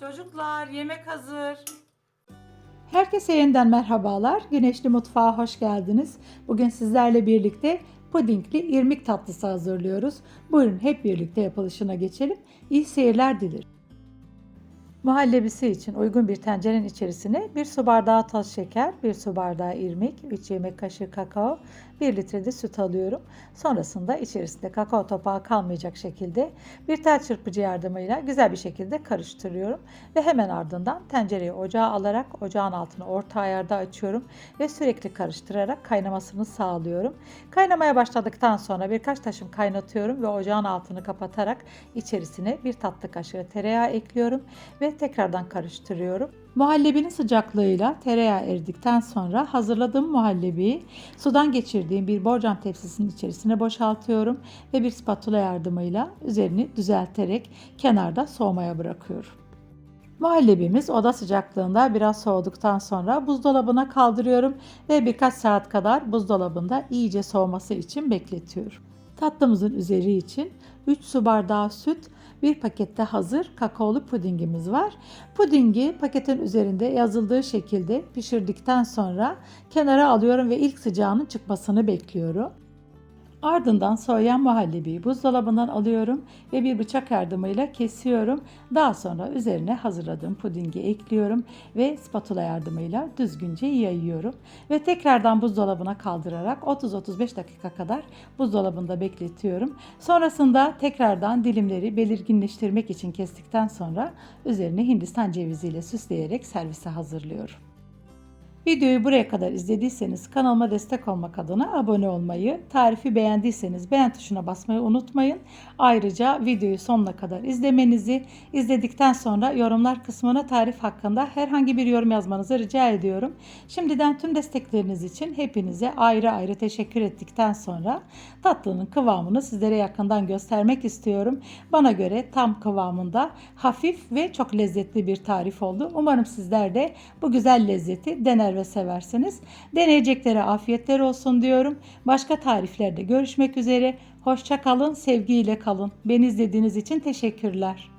Çocuklar yemek hazır. Herkese yeniden merhabalar. Güneşli Mutfağa hoş geldiniz. Bugün sizlerle birlikte pudingli irmik tatlısı hazırlıyoruz. Buyurun hep birlikte yapılışına geçelim. İyi seyirler dilerim. Muhallebisi için uygun bir tencerenin içerisine 1 su bardağı toz şeker, 1 su bardağı irmik, 3 yemek kaşığı kakao, 1 litre de süt alıyorum. Sonrasında içerisinde kakao topağı kalmayacak şekilde bir tel çırpıcı yardımıyla güzel bir şekilde karıştırıyorum. Ve hemen ardından tencereyi ocağa alarak ocağın altını orta ayarda açıyorum ve sürekli karıştırarak kaynamasını sağlıyorum. Kaynamaya başladıktan sonra birkaç taşım kaynatıyorum ve ocağın altını kapatarak içerisine bir tatlı kaşığı tereyağı ekliyorum ve tekrardan karıştırıyorum. Muhallebinin sıcaklığıyla tereyağı eridikten sonra hazırladığım muhallebiyi sudan geçirdiğim bir borcam tepsisinin içerisine boşaltıyorum ve bir spatula yardımıyla üzerini düzelterek kenarda soğumaya bırakıyorum. Muhallebimiz oda sıcaklığında biraz soğuduktan sonra buzdolabına kaldırıyorum ve birkaç saat kadar buzdolabında iyice soğuması için bekletiyorum. Tatlımızın üzeri için 3 su bardağı süt, bir pakette hazır kakaolu pudingimiz var. Pudingi paketin üzerinde yazıldığı şekilde pişirdikten sonra kenara alıyorum ve ilk sıcağının çıkmasını bekliyorum. Ardından soğuyan muhallebiyi buzdolabından alıyorum ve bir bıçak yardımıyla kesiyorum. Daha sonra üzerine hazırladığım pudingi ekliyorum ve spatula yardımıyla düzgünce yayıyorum. Ve tekrardan buzdolabına kaldırarak 30-35 dakika kadar buzdolabında bekletiyorum. Sonrasında tekrardan dilimleri belirginleştirmek için kestikten sonra üzerine hindistan ceviziyle süsleyerek servise hazırlıyorum. Videoyu buraya kadar izlediyseniz kanalıma destek olmak adına abone olmayı, tarifi beğendiyseniz beğen tuşuna basmayı unutmayın. Ayrıca videoyu sonuna kadar izlemenizi, izledikten sonra yorumlar kısmına tarif hakkında herhangi bir yorum yazmanızı rica ediyorum. Şimdiden tüm destekleriniz için hepinize ayrı ayrı teşekkür ettikten sonra tatlının kıvamını sizlere yakından göstermek istiyorum. Bana göre tam kıvamında hafif ve çok lezzetli bir tarif oldu. Umarım sizler de bu güzel lezzeti dener ve seversiniz. Deneyeceklere afiyetler olsun diyorum. Başka tariflerde görüşmek üzere. Hoşça kalın, sevgiyle kalın. Beni izlediğiniz için teşekkürler.